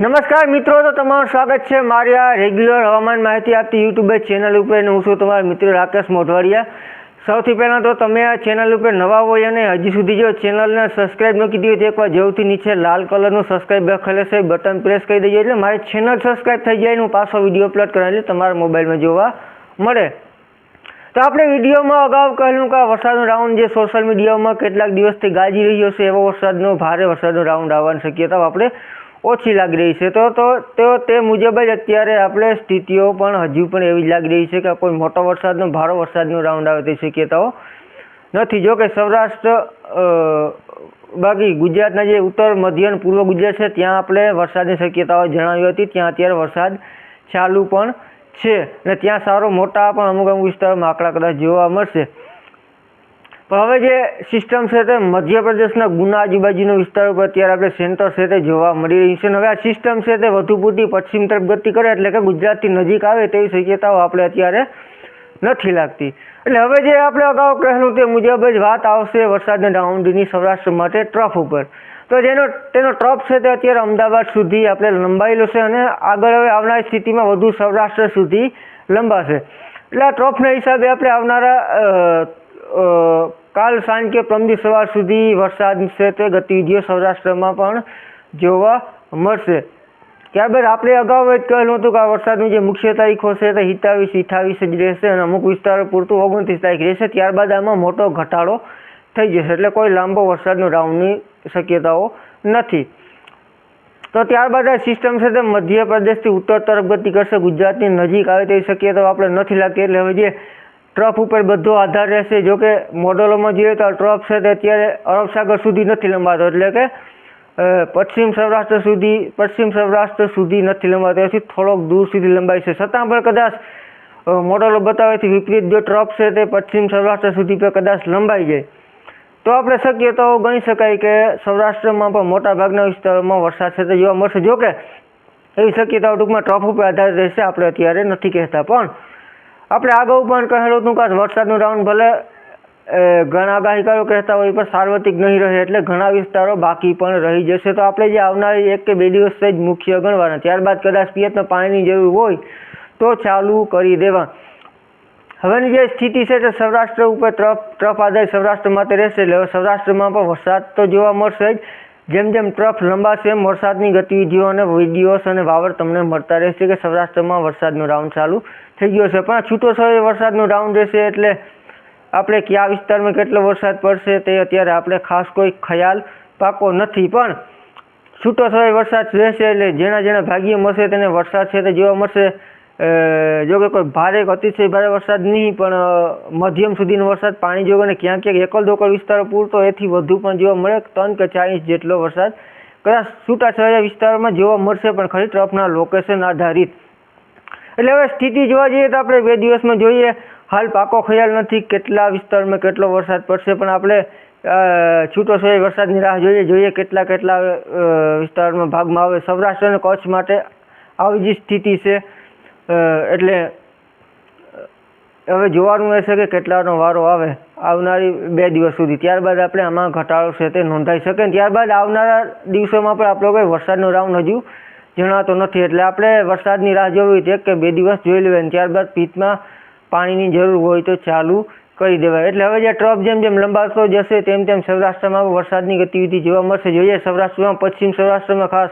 નમસ્કાર મિત્રો, તો તમારું સ્વાગત છે મારી આ રેગ્યુલર હવામાન માહિતી આપતી યુટ્યુબ ચેનલ ઉપર અને હું છું તમારો મિત્ર રાકેશ મોઢવાડિયા. સૌથી પહેલાં તો તમે આ ચેનલ ઉપર નવા હોય અને હજી સુધી જો ચેનલને સબસ્ક્રાઇબ ન કીધી હોય તો એકવાર જેવથી નીચે લાલ કલરનું સબસ્ક્રાઇબ લખેલું છે બટન પ્રેસ કરી દેજો. એટલે મારી ચેનલ સબસ્ક્રાઇબ થઈ જાય હું પાછો વીડિયો અપલોડ કરાવી તમારા મોબાઈલમાં જોવા મળે. તો આપણે વિડીયોમાં અગાઉ કહેલું કે વરસાદનો રાઉન્ડ જે સોશિયલ મીડિયામાં કેટલાક દિવસથી ગાજી રહ્યો છે, એવો વરસાદનો, ભારે વરસાદનો રાઉન્ડ આવવાની શક્યતા આપણે ઓછી લાગી રહી છે. તો તો તો મુજબ જ અત્યારે આપણે સ્થિતિઓ પણ હજુ પણ એવી જ લાગી રહી છે કે કોઈ મોટો વરસાદનો, ભારે વરસાદનો રાઉન્ડ આવે તે શક્યતાઓ નથી, જો કે સૌરાષ્ટ્ર બાકી ગુજરાતના જે ઉત્તર, મધ્ય અને પૂર્વ ગુજરાત છે, ત્યાં આપણે વરસાદની શક્યતાઓ જણાવી હતી. ત્યાં અત્યારે વરસાદ ચાલુ પણ છે અને ત્યાં સારો મોટા પણ અમુક અમુક વિસ્તારોમાં આંકડા કદાચ જોવા મળશે. હવે જે સિસ્ટમ છે તે મધ્યપ્રદેશના ગુના આજુબાજુના વિસ્તાર ઉપર અત્યારે આપણે સેન્ટર છે તે જોવા મળી રહ્યું છે. હવે આ સિસ્ટમ છે તે વધુ પૂરતી પશ્ચિમ તરફ ગતિ કરે એટલે કે ગુજરાતથી નજીક આવે તેવી શક્યતાઓ આપણે અત્યારે નથી લાગતી. એટલે હવે જે આપણે અગાઉ કહેલું તે મુજબ જ વાત આવશે વરસાદના રાઉન્ડની સૌરાષ્ટ્ર માટે ટ્રફ ઉપર. તો જેનો, તેનો ટ્રફ છે તે અત્યારે અમદાવાદ સુધી આપણે લંબાયેલો છે અને આગળ હવે આવનારી સ્થિતિમાં વધુ સૌરાષ્ટ્ર સુધી લંબાશે. એટલે આ ટ્રફના હિસાબે આપણે આવનારા કાલ સાંજ કે પ્રમદી સવાર સુધી વરસાદ તે ગતિવિધિઓ સૌરાષ્ટ્રમાં પણ જોવા મળશે. ત્યારબાદ આપણે અગાઉ જ કહેલું હતું કે આ વરસાદની જે મુખ્ય તારીખો છે તે સિત્તાવીસ અઠાવીસ જ રહેશે અને અમુક વિસ્તારો પૂરતું ઓગણત્રીસ તારીખ રહેશે. ત્યારબાદ આમાં મોટો ઘટાડો થઈ જશે એટલે કોઈ લાંબો વરસાદનો રાઉન્ડની શક્યતાઓ નથી. તો ત્યારબાદ આ સિસ્ટમ છે તે મધ્યપ્રદેશથી ઉત્તર તરફ ગતિ કરશે. ગુજરાતની નજીક આવે તેવી શક્યતાઓ આપણે નથી લાગતી. એટલે હવે જે ટ્રફ ઉપર બધો આધાર રહેશે. જો કે મોડલોમાં જોઈએ તો ટ્રફ છે તે અત્યારે અરબ સાગર સુધી નથી લંબાતો. એટલે કે પશ્ચિમ સૌરાષ્ટ્ર સુધી, પશ્ચિમ સૌરાષ્ટ્ર સુધી નથી લંબાતો. એથી થોડોક દૂર સુધી લંબાય છે. છતાં પણ કદાચ મોડલો બતાવેથી વિપરીત જો ટ્રફ છે તે પશ્ચિમ સૌરાષ્ટ્ર સુધી પણ કદાચ લંબાઈ જાય. તો આપણે શક્ય તો ગણી શકાય કે સૌરાષ્ટ્રમાં પણ મોટા ભાગના વિસ્તારોમાં વરસાદ છે તે જોવા મળશે. જો કે, એવી શક્યતાઓ ટૂંકમાં ટ્રફ ઉપર આધારિત રહેશે. આપણે અત્યારે નથી કહેતા. પણ આપણે અગાઉ પણ કહેલું હતું કે વરસાદનું રાઉન્ડ ભલે ઘણા આગાહીકારો કહેતા હોય પણ સાર્વત્રિક નહીં રહે એટલે ઘણા વિસ્તારો બાકી પણ રહી જશે. તો આપણે જે આવનારી એક કે બે દિવસ જ મુખ્ય ગણવાના. ત્યારબાદ કદાચ પિયતમાં પાણીની જરૂર હોય તો ચાલુ કરી દેવા. હવેની જે સ્થિતિ છે તે સૌરાષ્ટ્ર ઉપર ટ્રફ ટ્રફ આધારિત સૌરાષ્ટ્ર માટે રહેશે. એટલે સૌરાષ્ટ્રમાં પણ વરસાદ તો જોવા મળશે જ. જેમ જેમ ટ્રફ લંબાશે, એમ વરસાદની ગતિવિધિઓ અને વિડીયોસ અને વાવર તમને મળતા રહેશે કે સૌરાષ્ટ્રમાં વરસાદનો રાઉન્ડ ચાલુ થઈ ગયો છે પણ આ છૂટો સમય વરસાદનો રાઉન્ડ રહેશે એટલે આપણે કયા વિસ્તારમાં કેટલો વરસાદ પડશે તે અત્યારે આપણે ખાસ કોઈ ખ્યાલ પાકો નથી. પણ છૂટો સમય વરસાદ રહેશે એટલે જેના જેના ભાગ્ય મળશે તેને વરસાદ છે તે જોવા મળશે. અ, જો કે કોઈ ભારે અતિશય ભારે વરસાદ નહીં પણ મધ્યમ સુધીનો વરસાદ પાણી જોવે અને ક્યાંક ક્યાંક એકલ દોકલ વિસ્તારો પૂરતો એથી વધુ પણ જોવા મળે ત્રણ કે ચાર ઇંચ જેટલો વરસાદ. કદાચ છૂટાછવાયા વિસ્તારોમાં જોવા મળશે પણ ખરી ટ્રફના લોકેશન આધારિત. એટલે હવે સ્થિતિ જોવા જઈએ તો આપણે બે દિવસમાં જોઈએ હાલ પાકો ખ્યાલ નથી કેટલા વિસ્તારમાં કેટલો વરસાદ પડશે પણ આપણે છૂટો છે વરસાદની રાહ જોઈએ જોઈએ કેટલા કેટલા વિસ્તારમાં ભાગમાં આવે. સૌરાષ્ટ્ર અને કચ્છ માટે આવી જ સ્થિતિ છે. એટલે હવે જોવાનું રહેશે કે કેટલાનો વારો આવે આવનારી બે દિવસ સુધી. ત્યારબાદ આપણે આમાં ઘટાડો છે તે નોંધાઈ શકે ત્યારબાદ આવનારા દિવસોમાં પણ આપણો કોઈ વરસાદનો રાઉન્ડ હજુ જણાતો નથી. એટલે આપણે વરસાદની રાહ જોવી છે કે બે દિવસ જોઈ લેવાય ત્યારબાદ પિત્તમાં પાણીની જરૂર હોય તો ચાલુ કરી દેવાય. એટલે હવે જે ટ્રફ જેમ જેમ લંબાતો જશે તેમ તેમ સૌરાષ્ટ્રમાં વરસાદની ગતિવિધિ જોવા મળશે. જોઈએ સૌરાષ્ટ્રમાં, પશ્ચિમ સૌરાષ્ટ્રમાં ખાસ,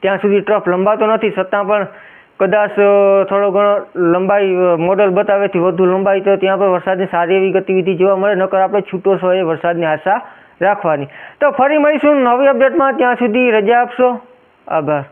ત્યાં સુધી ટ્રફ લંબાતો નથી. છતાં પણ કદાચ થોડો ઘણો લંબાઈ મોડલ બતાવેથી વધુ લંબાઈ તો ત્યાં પણ વરસાદની સારી એવી ગતિવિધિ જોવા મળે, નકર આપણે છૂટો છો એ વરસાદની આશા રાખવાની. તો ફરી મળીશું નવી અપડેટમાં ત્યાં સુધી રજા આપશો. આભાર.